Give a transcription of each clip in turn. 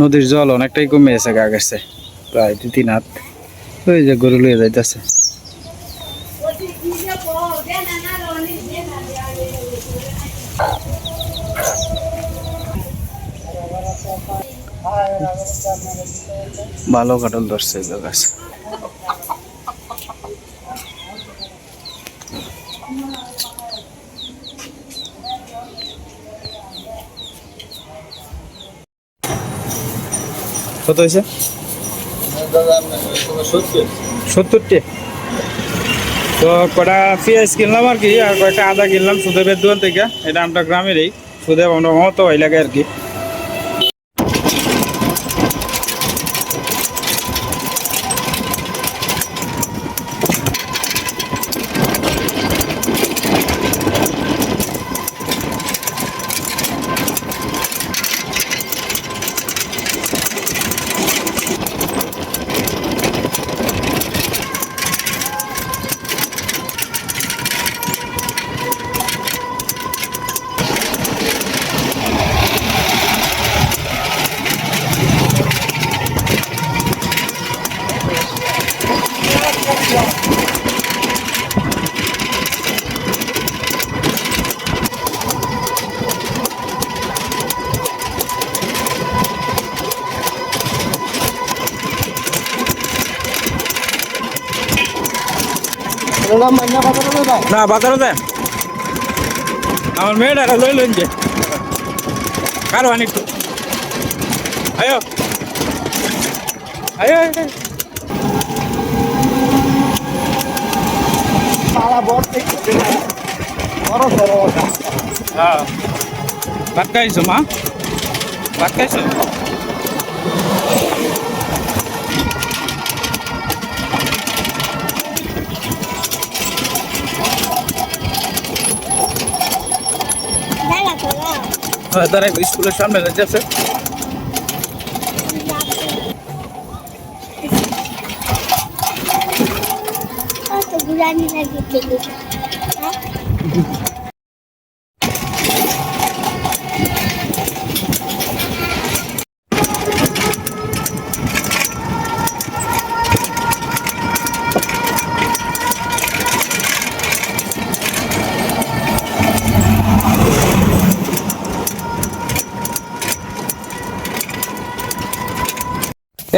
নদীর জল অনেকটাই কমে গেছে গা গেছে, প্রায় দু তিন হাত। ওই যে গরু লইয়া যাইতেছে। ভালো কাটল ধরছে গাছ। কত হয়েছে? সত্তরটি। তো কটা পেঁয়াজ কিনলাম আর কি, আর কয়েকটা আদা কিনলাম সুদেবের দোকান থেকে। এটা আমরা গ্রামেরই সুদেব আমরা মতো এলাকায় আর কি। না বাজারও দেন আমার মেয়েটা লই লইন যে কারও অনেক আয়ো আয়ো আয়ো। হ্যাঁ ভাত খাইছো মা ভাত খাইছো তারা স্কুলের সামনে যাচ্ছে Gulani lagi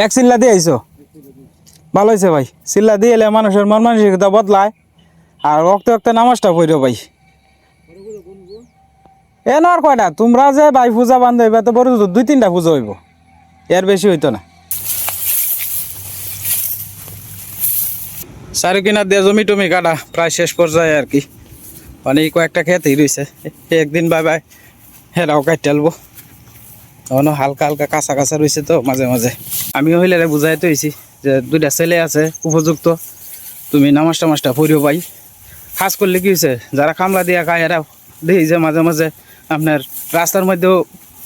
এক চিল্লা দিয়ে আইছো? ভালো হয়েছে ভাই। চিল্লা দিয়ে এলে মানুষের মন মানসিকতা বদলায়। আর রক্ত রক্ত নামাজটা পড়ো ভাই। এ নর কয়টা তোমরা যে ভাই পূজা বান্ধব এবার তো বড় দুই তিনটা পুজো হইব। এর বেশি হইতো না। চারি কিনার দিয়ে জমি টমি কাটা, প্রায় শেষ পর্যায়ে আর কি। মানে এই কয়েকটা খেতেই রয়েছে একদিন বাই বাই, হেরাও কাটি আলবো তখনও হালকা হালকা কাঁচা কাঁচা রয়েছে তো মাঝে মাঝে। আমিও হইলে বুঝাই তো হয়েছি যে দুইটা ছেলে আছে, উপযুক্ত। তুমি নামাজ টামাজটা পড়িও পাই খাস করলে কি হয়েছে যারা কামলা দিয়া খায় এরা দেখি যে মাঝে মাঝে আপনার রাস্তার মধ্যেও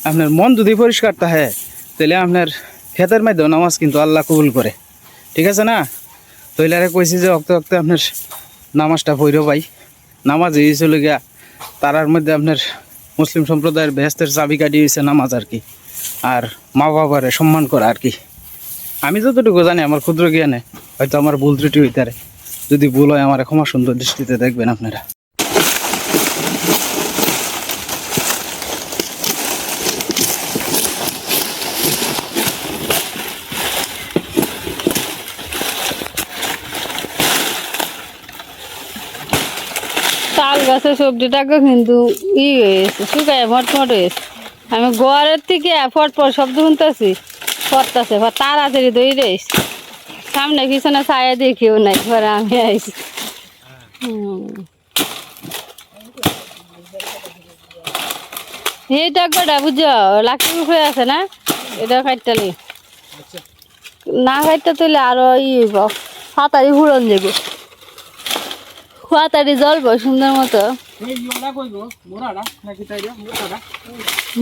আপনার মন যদি পরিষ্কার থাকে, তাহলে আপনার ক্ষেতের মধ্যেও নামাজ কিন্তু আল্লাহ কবুল করে। ঠিক আছে না? তৈলারে কইছি যে অক্ত অক্তে আপনার নামাজটা পড়িও পাই নামাজ চলে গিয়া তারার মধ্যে আপনার মুসলিম সম্প্রদায়ের বেহেস্তের চাবি কাটিয়েছে নামাজ আর কি। আর মা বাবারে সম্মান করা আর কি। আমি যতটুকু জানি আমার ক্ষুদ্র জ্ঞানে, হয়তো আমার ভুল ত্রুটি হইতে যদি ভুল হয় আমার ক্ষমা সুন্দর দৃষ্টিতে দেখবেন আপনারা তাল গাছের সবজিটাকে কিন্তু ই হয়েছে শুকায় মটমট হয়েছে আমি গোয়ারের থেকে ফট ফট শব্দ শুনতেছি পড়তেছে তাড়াতাড়ি দই রয়েছে সামনে পিছনে ছায়া দিয়ে কেউ নাই ঘরে আমি আইছি। হুম। এইটা কটা বুঝছ লাকড়ির উপরে আছে না? এটা কাটতালি না কাটতে তুলে আরও ই হইব ফাতারি হুড়ন যাব ফাতারি জ্বলবো সুন্দর মতো।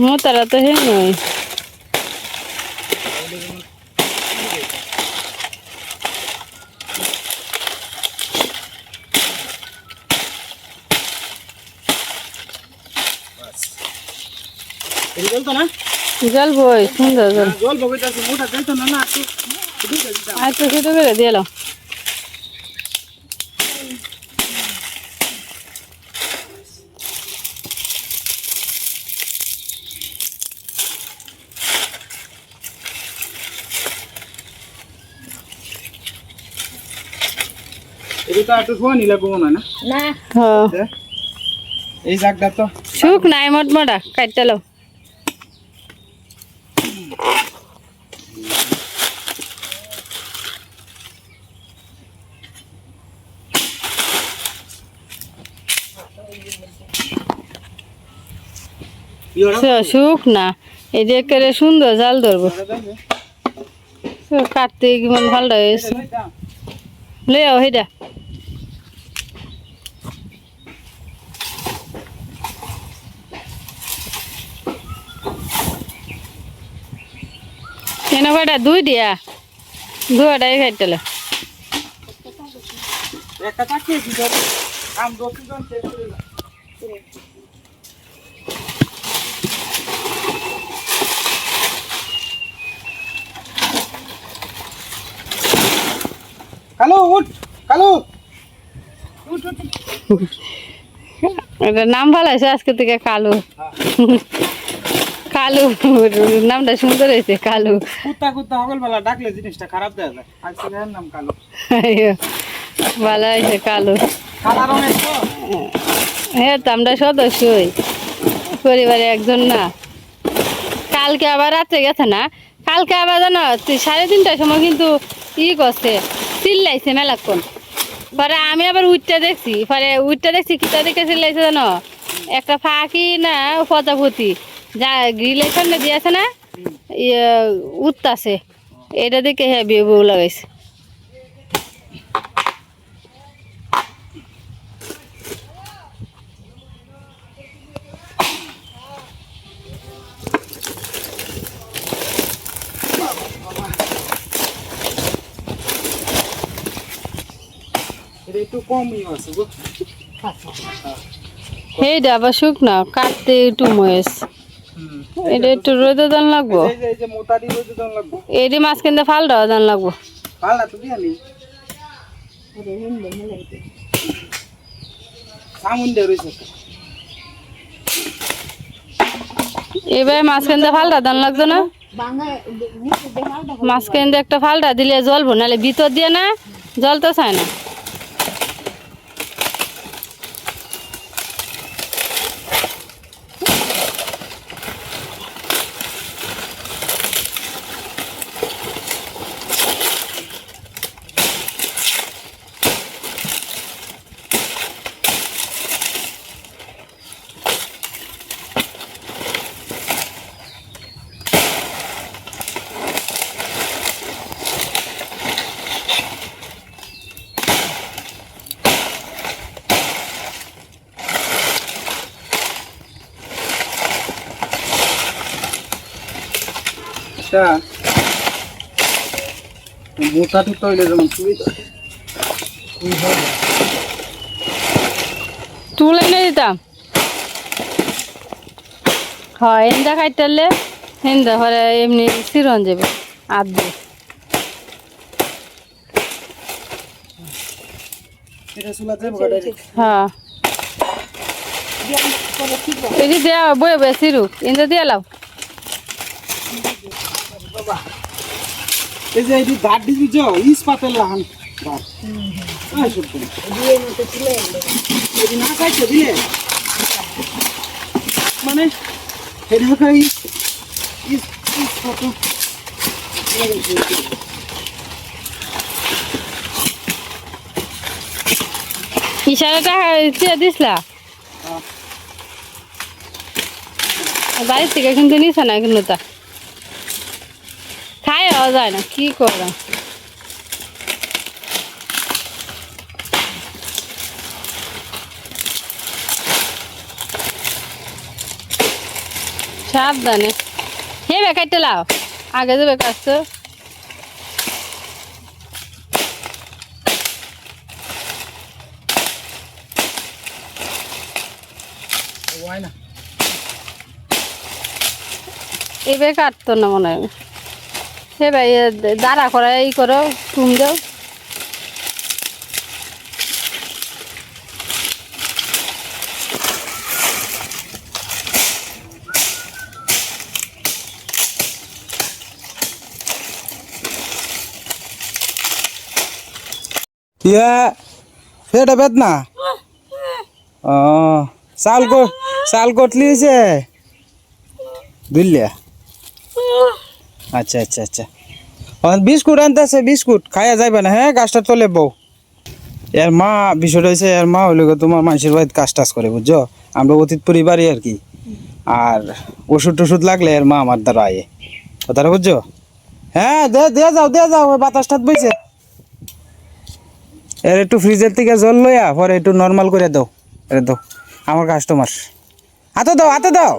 মোতারা তো হে নয়। জল বই সুন্দর জল। জল বগিতাছে মোটা না না আর তো শুধু করে দিলাম এটা একটু ধোয়া নিলে বউ না? না। হ্যাঁ? এই জাগটা তো। সুখ নাই মোট মোটা কাটতে লো সুখ না এই যে করে সুন্দর জাল ধরবো। কাটতে কেমন ভালো হয়েছে? আও হেটা কেন কয়টা? দুই দিয়া? দুয়াটাই খাইতেলে। কালু উঠ কালু। এটা নাম ভালো আছে আজকে থেকে কালু। কালু নামটা সুন্দর হয়েছে কালু। কুত্তা কুত্তা সকালবেলা ডাকলে জিনিসটা খারাপ দেয়া আজকে নাম কালু। ভালো হয়েছে কালু। হ্যাঁ তো আমরা সদস্যই পরিবারে একজন না। কালকে আবার রাত্রে গেছে না? কালকে আবার জানো সাড়ে তিনটার সময় কিন্তু ই করছে চিল্লাইছে মেলাক্ষণ। পরে আমি আবার উঠতে দেখছি পরে উঠতে দেখছি কিতা দেখে চিল্লাইছে জানো? একটা ফাঁকি না প্রজাপতি। যা গ্রিলের সামনে দিয়েছে না ইয়ে উঠতাছে। এটা দেখে হ্যাঁ বিয়ে বউ লাগাইছে। একটু ইয়ে আছে গো। এইটা আবার শুকনা কাটতে একটু ময়েস। হুম। এটা একটু রোদে দান লাগবো। এটি মাছ কিনতে ফালটা দান লাগবো। এবার মাছ কিনতে ফালটা দান লাগতো না? মাছ কিনতে একটা ফালটা দিলে জ্বলবো নাহলে ভিতর দিয়ে না জল তো চায় না। এটা মোটা টুকটা হইলে যেমন। টুল এনে দিতাম হয় এন্দা খাইতে হেন্দা পরে এমনি চিরন যাবে গা হ্যাঁ। দেওয়া বয়ে বয়ে চিরুক এন্দা দিয়ে লাও। এই যে এটি দাঁত দিবি যে ইস্পাতের লাহান দাঁত আয় সত্যি। এটি না খাইছে দিলে মানে এটি খাই ইস ইস্পাত ইশারাটা দিয়ে দিসলা? বাড়ির থেকে কিন্তু নিছে না কিন্তু তা। হওয়া যায় না কি করলাম সাবধানে। হে বেকারটা লাও আগে যে না এবার কাটতো না মনে হয়। হে ভাই দাঁড়া করা এই করো তুমি যাও ইয়া, ফেটে বেত না? ও, চাল চাল কটলি হয়েছে বুঝলিয়া আচ্ছা আচ্ছা আচ্ছা। বিস্কুট আনতেছে, বিস্কুট। খাইয়া যাইবে না হ্যাঁ গাছটা তোলে বউ এর মা, বিষয়টা হয়েছে এর মা হইলে তোমার মানুষের বাড়িতে কাজ টাজ করে, বুঝছ? আমরা অতীত পরিবারই আর কি। আর ওষুধ টষুধ লাগলে এর মা আমার দ্বারা আয়ে। কথাটা বুঝছ? হ্যাঁ দে দে যাও দে যাও বাতাসটা বইছে। এর একটু ফ্রিজের থেকে জল লইয়া, পরে একটু নর্মাল করে দাও। এটা দাও, আমার কাস্টমার হাতে দাও হাতে দাও।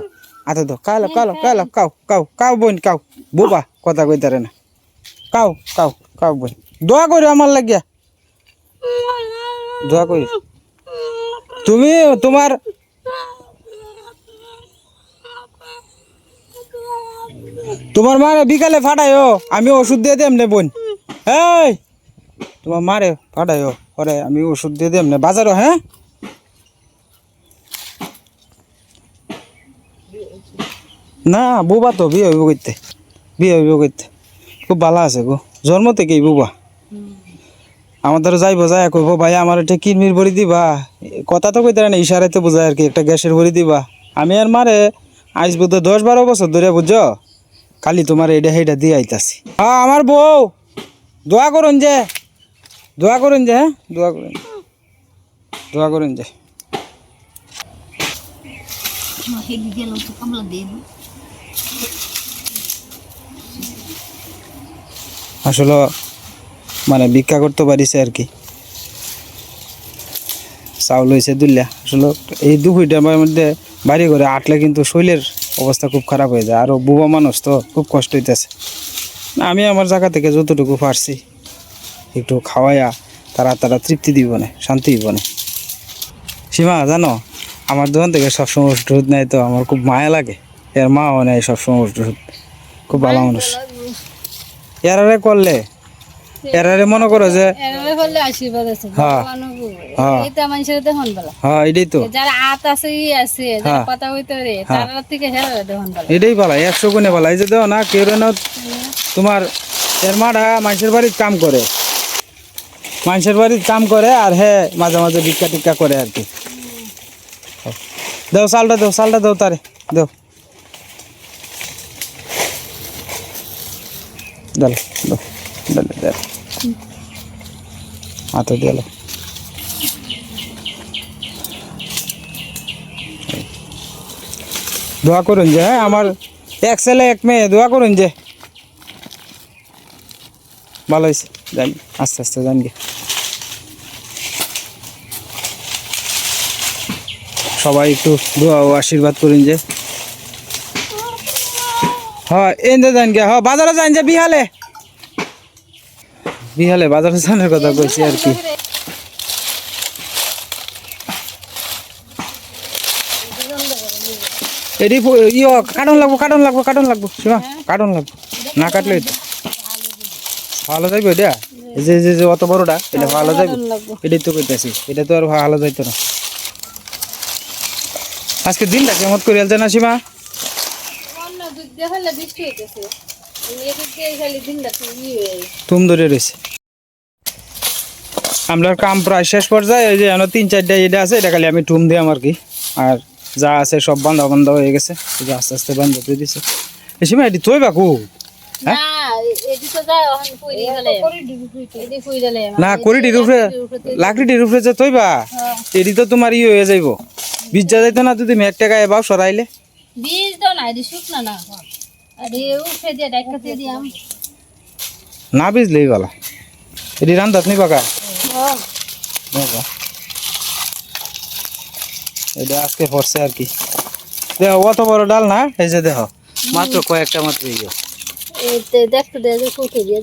হাতে দাও কালো কালো কালো কাও। কাও কাও বোন কাও। বুবা কথা কইতারে না। কাও কাও কাও বোন। দোয়া করি আমার লাগিয়া। দোয়া করি তুমি তোমার তোমার মারে বিকালে ফাটাইও আমি ওষুধ দিয়ে দেম নে বোন। এই তোমার মারে ফাটাইও পরে আমি ওষুধ দিয়ে দেম নে। বাজারও হ্যাঁ? না, বুবা তো, বিয়ে হইব করতে বিয়ে হইব করতে খুব ভালো আছে গো। জন্ম থেকেই বুবা। আমাদের যাইব যায় কইব ভাই আমার এটা কিডনির ভরি দিবা। কথা তো কইতে না ইশারাতে বোঝায় আর কি, একটা গ্যাসের ভরি দিবা। আমি আর মারে আইস বোধ দশ বারো বছর ধরে, বুঝছ? খালি তোমার এইটা সেইটা দিয়ে আইতাছি। হ্যাঁ আমার বউ! দোয়া করুন যে। দোয়া করুন যে হ্যাঁ? দোয়া করুন দোয়া করুন যে। আসলে মানে ভিক্ষা করতে পারিছে আর কি। চাউল হয়েছে দুলিয়া আসলে, এই দুপুরটার মধ্যে বাড়ি করে আটলে কিন্তু শরীরের অবস্থা খুব খারাপ হয়ে যায়। আরও বুবা মানুষ তো খুব কষ্ট হইতেছে। না, আমি আমার জায়গা থেকে যতটুকু পারছি, একটু খাওয়াইয়া তারা তারা তৃপ্তি দিব না, শান্তি দিব না। সীমা, জানো, আমার দোকান থেকে সবসময় ওষুধ নেয় তো আমার খুব মায়া লাগে। এর মাও নেয় সবসময় ওষুধ খুব ভালো মানুষ। এরারে করলে? এরারে মনে করো যে এভাবে করলে আশীর্বাদ আছে হ্যাঁ। হ্যাঁ। হ্যাঁ এটাই হ্যাঁ। হ্যাঁ। একশো গুণে ভালো এই যে দেখো না কেউ তোমার এর মাটা মানুষের বাড়ির কাম করে। মানুষের বাড়ির কাম করে আর হে মাঝে মাঝে ভিক্ষা টিক্ষা করে আর কি। দেও চালটা দেও চালটা দেও তারে দেও। দেও দেল দেল হাতে দিল দোয়া করুন যে হ্যাঁ আমার এক ছেলে, এক মেয়ে, দোয়া করুন যে। ভালো হয়েছে জানি আস্তে আস্তে জানবি সবাই একটু দোয়া ও আশীর্বাদ করুন যে হ্যাঁ এনে যান গে হ্যাঁ বাজারে যান যে বিহালে। বিহালে বাজারে যাওয়ার কথা কইছি আর কি। এডি ইয়ে কাটন লাগবো কাটন লাগবো কাটন লাগবো শোনা কাটন লাগবো না কাটলে তো ভালো যাইবো এটা? যে যে যে অত বড়টা এটা ভালো যাইবো। এটাই তো কইতাছি এটা তো আর ভালো যাইতো না। আজকে দিনটা কেমন করে আলছে না সীমা দুধ দিয়ে বৃষ্টি হইতেছে। হয়ে তুম ধরে রয়েছে। আমরা কাম প্রায় শেষ পর্যায়ে এই যে এখন তিন চারটা এটা আছে এটা খালি আমি টুম দিই আমার কি। আর যা আছে সব বান্ধা বান্ধা হয়ে গেছে আস্তে আস্তে বান্ধা করে দিছে। এই সীমা এটি তুই বাকু না গেলে না করিডির উপরে লাকড়িটির উপরে যে তৈবা এটি তো তোমার ই হয়ে যাইব। বীজ যা যাইতো না যদি মেঘ টাকায় এবার সরাইলে? বীজ দাও না শুকনা না আরে উঠে দিয়ে ডাকাতে দিয়াম না বীজলেই ভালো এটি রান্ধাত নি পাকা? হ্যাঁ। এটা আজকে পড়ছে আর কি। দেখো অত বড় ডাল না? এই যে দেখো মাত্র কয়েকটা মাত্র ইয়ে। দেখতে দিয়ে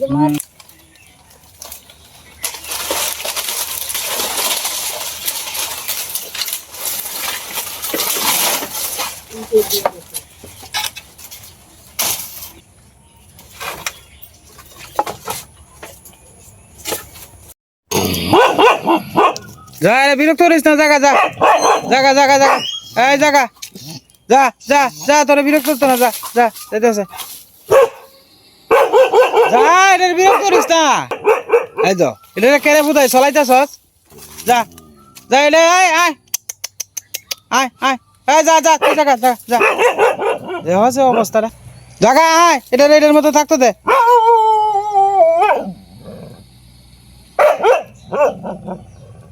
যা রে বিরক্ত করিস না, জাগা, যা। জাগা জাগা জাগা। এই, জাগা। যা যা যা, তোরা বিরক্ত করতো না যা যা যেতে আছে যা, এটা বিরক্ত করিস না। এই তো, এটা কেড়ে বুঝাই চলাইতেছ যা যা, এটা আয় আয়। আয় আয়। এই, যা যা, তুই জাগা, যা যা। দেহ আছে অবস্থাটা। জাগা, আয়। এটা এটার মতো থাকতো দে রাগে কেমত করতেছে যা যা যা যা এই জায়গা জায়গা জায়গা যা এই গেছে গা যা আয় আয় আল্লাহ আয় গেছে গা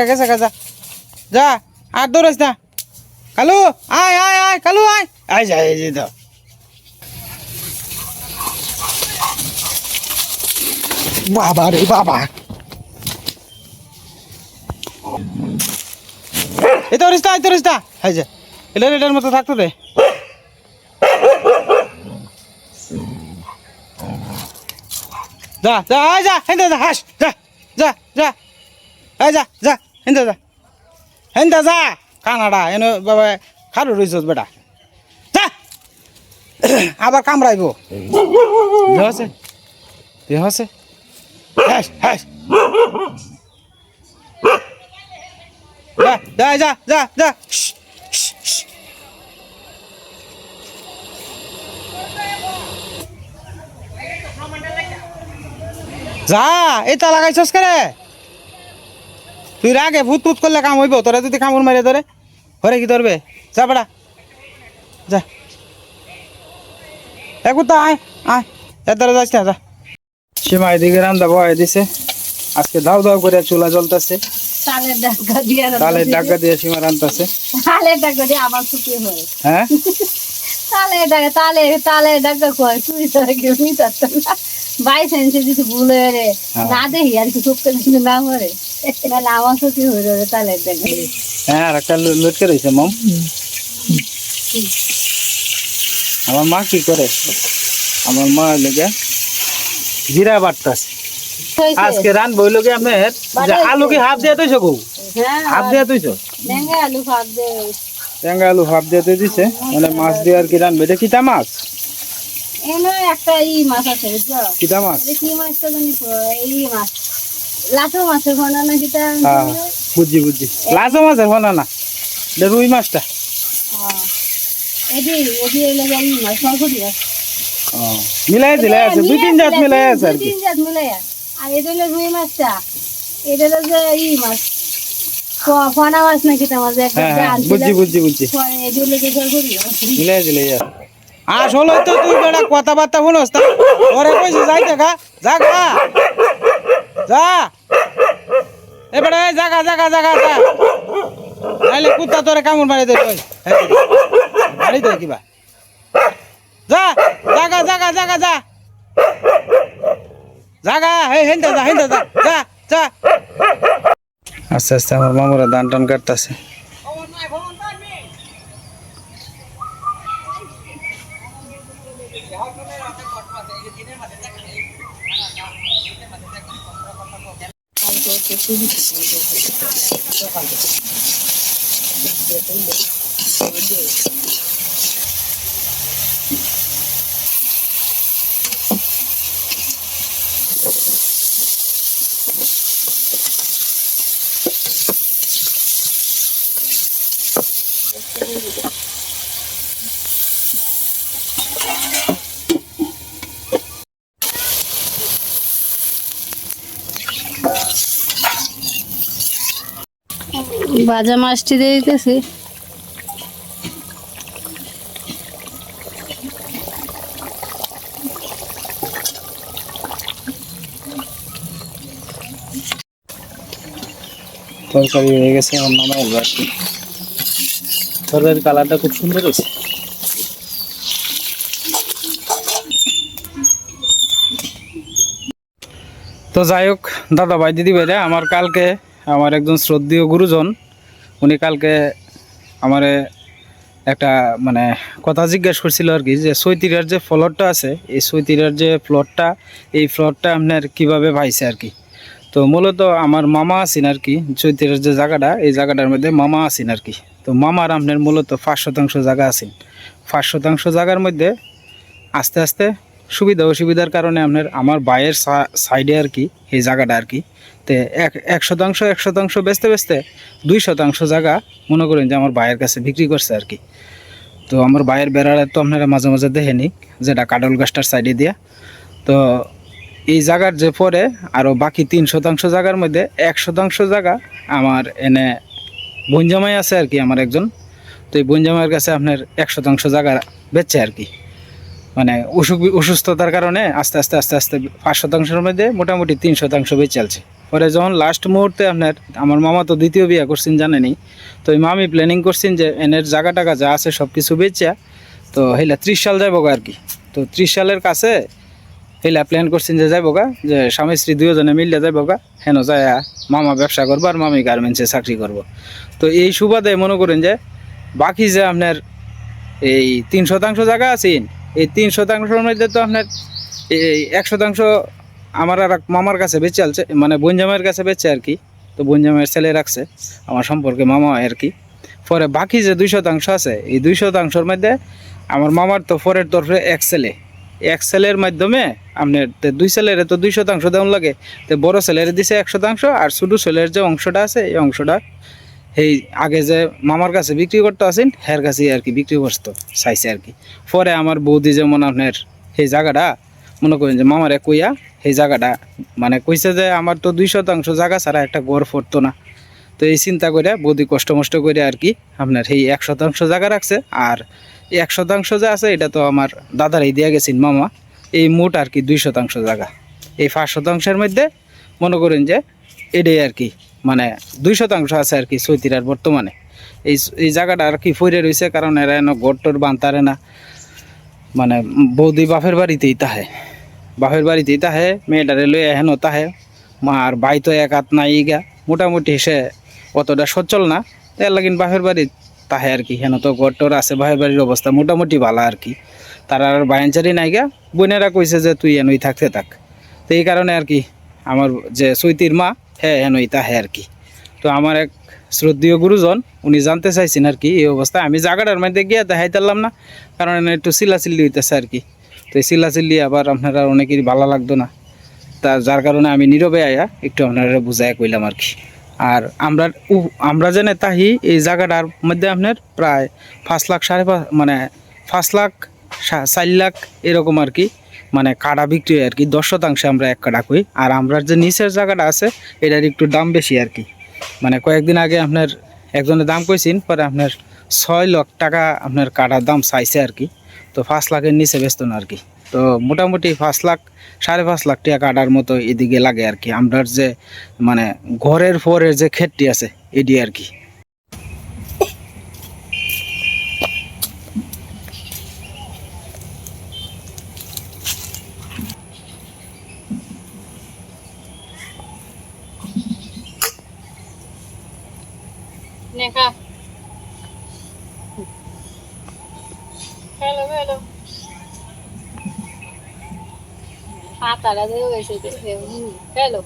গেছে গা যা যা আর দৌড়াস না কালু আয় আয় আয় কালু আয় আয় যা এই যে দাও বাবা রে বাবা এই তো রিস্তা এই তো রিস্তা হাই যা এটা এটার মতো থাকতো রে যা যা যা হেন্দা যা, হাস, যা যা যা আয় যা যা হেন্দা যা হেন্দা যা, কানাডা এনে বাবা খারু রইছ বেটা। যা, আবার কামড়াইব। দেহ আছে দেহ আছে হাস হাস। যা যা যা যা যা এটা লাগাইছস করে? তুই রাগে ভূত ভূত করলে কাম হইব তোরা যদি কামড় মারে ধরে হরে কি ধরবে? যা বেড়া। যা। একু তো আয় আয়। এর দ্বারা যাস না যা। সীমা এদিকে রান্দা বয় দিছে। আজকে দাও দাও করে চুলা জ্বলতেছে। তালের ডাক্কা দিয়ে ডাকা সীমা রান্তাছে তালের ডাক্কা দিয়ে আমার ছুটি হয় হ্যাঁ? তালের ডাক্কা তালে তালের ডাক্কা কয় তুই তো কেউ নিতে যদি ভুল হয়ে রে হ্যাঁ। না দেখি আর কি চোখটা না মরে তাহলে আমার ছুটি হয়ে যাবে তালের হ্যাঁ আর একটা লটকে রয়েছে মম। আমার মা কি করে? আমার মা লেগে জিরা বাটতাছে। আজকে রান বইল কি আপনার? যে আলু কি হাফ দিয়ে তুইছো গো হ্যাঁ হাফ দিয়ে ডেঙ্গা আলু ভাত দে ট্যাঙ্গা আলু হাফ দিয়ে দিছে? মানে মাছ দিয়ে আর কি রানবে এটা কিটা মাছ? একটা ই মাছ আছে বুঝছ? কিটা মাছ? কি মাছটা জানি এই মাছ। লাটো মাছের ঘনা না কিটা? বুঝছি বুঝছি। মাছের হনা না এটা রুই মাছটা। এদি এদি এলে যাই মাছ মাগুরি মাছ মিলাই দিলে আছে। দুই তিন জাত মিলাই আছে তিন জাত মিলাই আর এটা হলো রুই মাছটা। এটা হলো যে ই মাছ। ফ- মাছ না কিটা মাছ একদম হ্যাঁ হ্যাঁ আনছিলাম। বুঝছি বুঝছি বুঝছি। এদি হলো যে সরগুরি। মিলাই দিলে আসলে তো তুই বেড়া কথাবার্তা শুনোস তা? ওরে কইছি যাইতে গা জাগা যা। এ বেড়া জাগা জাগা জাগা যা। নাইলে কুত্তা তোরে কামড় মারি দে কই মারি দে কিবা যা জাগা জাগা জাগা যা। জাগা হে হেন্দা যা হেন্দা যা। যা যা। আস্তে আস্তে আমার মামুরা ধান টান কাটতেছে। 正直に言うと、怖かったです。ভাজা মাছটি দিয়ে দিতেছি। তরকারি হয়ে গেছে তরকারির কালারটা খুব সুন্দর হয়েছে। তো যাই হোক, দাদা ভাই, দিদি ভাইরা, আমার কালকে আমার একজন শ্রদ্ধেয় গুরুজন উনি কালকে আমারে একটা মানে কথা জিজ্ঞেস করছিল আর কি, যে সৈতিরার যে ফ্লটটা আছে, এই সৈতিরার যে প্লটটা এই প্লটটা আপনার কীভাবে পাইছে আর কি? তো মূলত আমার মামা আছেন আর কি, চৈতিরের যে জায়গাটা, এই জায়গাটার মধ্যে মামা আছেন আর কি। তো মামার আপনার মূলত পাঁচ শতাংশ জায়গা আছে পাঁচ শতাংশ জায়গার মধ্যে আস্তে আস্তে সুবিধা অসুবিধার কারণে আপনার আমার বায়ের সাইডে আর কি, এই জায়গাটা আর কি, তো এক এক শতাংশ এক শতাংশ বেচতে বেচতে দুই শতাংশ জায়গা মনে করেন যে আমার বায়ের কাছে বিক্রি করছে আর কি। তো আমার বায়ের বেড়াটা তো আপনারা মাঝে মাঝে দেখেনি যেটা কাডল গাছটার সাইডে দিয়া। তো এই জায়গার যে পরে আরও বাকি তিন শতাংশ জায়গার মধ্যে এক শতাংশ জায়গা আমার এনে বনজামাই আছে আর কি, আমার একজন। তো এই বনজামাইয়ের কাছে আপনার এক শতাংশ জায়গা বেচছে আর কি। মানে অসুখ অসুস্থতার কারণে আস্তে আস্তে আস্তে আস্তে পাঁচ শতাংশের মধ্যে মোটামুটি তিন শতাংশ বেচে চলছে। পরে যখন লাস্ট মুহূর্তে আপনার, আমার মামা তো দ্বিতীয় বিয়ে করছেন জানেনি তো এই মামি প্ল্যানিং করছেন যে এনের জায়গা টাকা যা আছে সব কিছু বেচা, তো হেলা ত্রিশ সাল যাইব আর কি তো ত্রিশ সালের কাছে হেলা প্ল্যান করছেন যে যাইব গা, যে স্বামী স্ত্রী দুজনে মিললে যাইব গা, হেন যায় মামা ব্যবসা করব আর মামি গার্মেন্টসে চাকরি করব। তো এই সুবাদে মনে করেন যে বাকি যে আপনার এই তিন শতাংশ জায়গা আছেন এই তিন শতাংশের মধ্যে তো আপনার এই এক শতাংশ আমার আর মামার কাছে বেঁচে আলছে মানে বনজামের কাছে বেঁচে আর কি, তো বনজামের ছেলে রাখছে, আমার সম্পর্কে মামা আর কি। পরে বাকি যে দুই শতাংশ আছে, এই দুই শতাংশের মধ্যে আমার মামার তো পরের তরফে এক ছেলে। এক ছেলের মাধ্যমে আপনার দুই ছেলের তো দুই শতাংশ দেওয়ান লাগে, তো বড় ছেলের দিছে এক শতাংশ আর ছোটো ছেলের যে অংশটা আছে, এই অংশটা এই আগে যে মামার কাছে বিক্রি করতে আসেন, হের কাছে আর কি বিক্রি করতো চাইছে আর কি। পরে আমার বৌদি যেমন আপনার সেই জায়গাটা, মনে করেন যে মামারে কইয়া সেই জায়গাটা মানে কইছে যে আমার তো দুই শতাংশ জায়গা ছাড়া একটা গড় পড়তো না। তো এই চিন্তা করে বৌদি কষ্ট মষ্ট করে আর কি আপনার সেই এক শতাংশ জায়গা রাখছে। আর এক শতাংশ যে আছে, এটা তো আমার দাদারাই দিয়ে গেছেন মামা। এই মোট আর কি দুই শতাংশ জায়গা। এই পাঁচ শতাংশের মধ্যে মনে করেন যে এটাই আর কি মানে দুই শতাংশ আছে আর কি চৈতিরার বর্তমানে। এই এই জায়গাটা আর কি ফইরে রয়েছে কারণ এরা এনে গড়টর বানতারে না। মানে বৌদি বাপের বাড়িতেই তাহে। বাপের বাড়িতেই তাহে, মেয়েটারে লই হেন তাহে। মা আর ভাই তো এক হাত নাই গা। মোটামুটি সে অতটা সচ্ছল না। তাই লাগিন বাপের বাড়ি তাহে আর কি, হেন তো গড়টর আছে, বাপের বাড়ির অবস্থা মোটামুটি ভালো আর কি। তারা আর বায়ানচারি নাই গা। বোনেরা কইছে যে তুই এনই থাকতে থাক। তো এই কারণে আর কি আমার যে সৈতির মা হ্যাঁ হেন ইতা তাহে আর কি। তো আমার এক শ্রদ্ধীয় গুরুজন, উনি জানতে চাইছেন আর কি এই অবস্থা আমি জায়গাটার মধ্যে গিয়ে দেখাইতারলাম না, কারণ এনে একটু চিল্লাচিল্লি হইতেছে আর কি। তো এই চিল্লাচিল্লি আবার আপনারা অনেকেরই ভালো লাগতো না। তা যার কারণে আমি নীরবে আয়া একটু আপনারা বুঝাই কইলাম আর কি। আর আমরা আমরা জেনে তাহি এই জায়গাটার মধ্যে আপনার প্রায় পাঁচ লাখ সাড়ে পাঁচ মানে পাঁচ লাখ চার লাখ এরকম আর কি মানে কাটা বিক্রি হয় আর কি, দশ শতাংশে আমরা এক কাটা কই আর আমরা যে নিচের জায়গাটা আছে, এটার একটু দাম বেশি আর কি। মানে কয়েকদিন আগে আপনার একজনের দাম কইছেন পরে আপনার ছয় লাখ টাকা আপনার কাটার দাম চাইছে আর কি। তো পাঁচ লাখের নিচে ব্যস্ত না আর কি। তো মোটামুটি পাঁচ লাখ, সাড়ে পাঁচ লাখ টাকা কাটার মতো এদিকে লাগে আর কি। আমরার যে মানে ঘরের পরের যে ক্ষেতটি আছে, এটি আর কি। হ্যালো।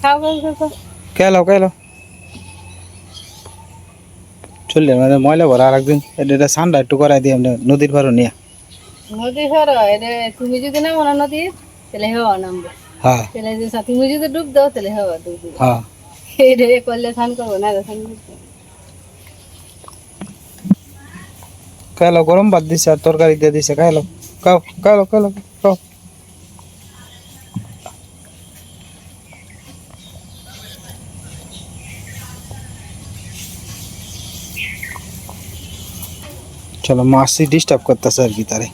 খাও খাও খাও খাও। কেলো কেলো চললে মানে ময়লা ভরা আর একদিন এটা ঠান্ডা একটু করাই দিই আমরা নদীর পাড়ে নিয়ে। নদী সর এটা তুমি যদি না নদী তাহলে হেওয়া নামবে। হ্যাঁ। তাহলে তুমি যদি ডুব দাও তাহলে হেওয়া ডুব হ্যাঁ। এটা করলে স্নান করব না স্নান করব খাইলো গরম ভাত দিছে আর তরকারি দিয়ে দিছে খাইলো খাও খাইলো খাইলো খাও চলো মাছই ডিস্টার্ব করতেছে আর কি তারে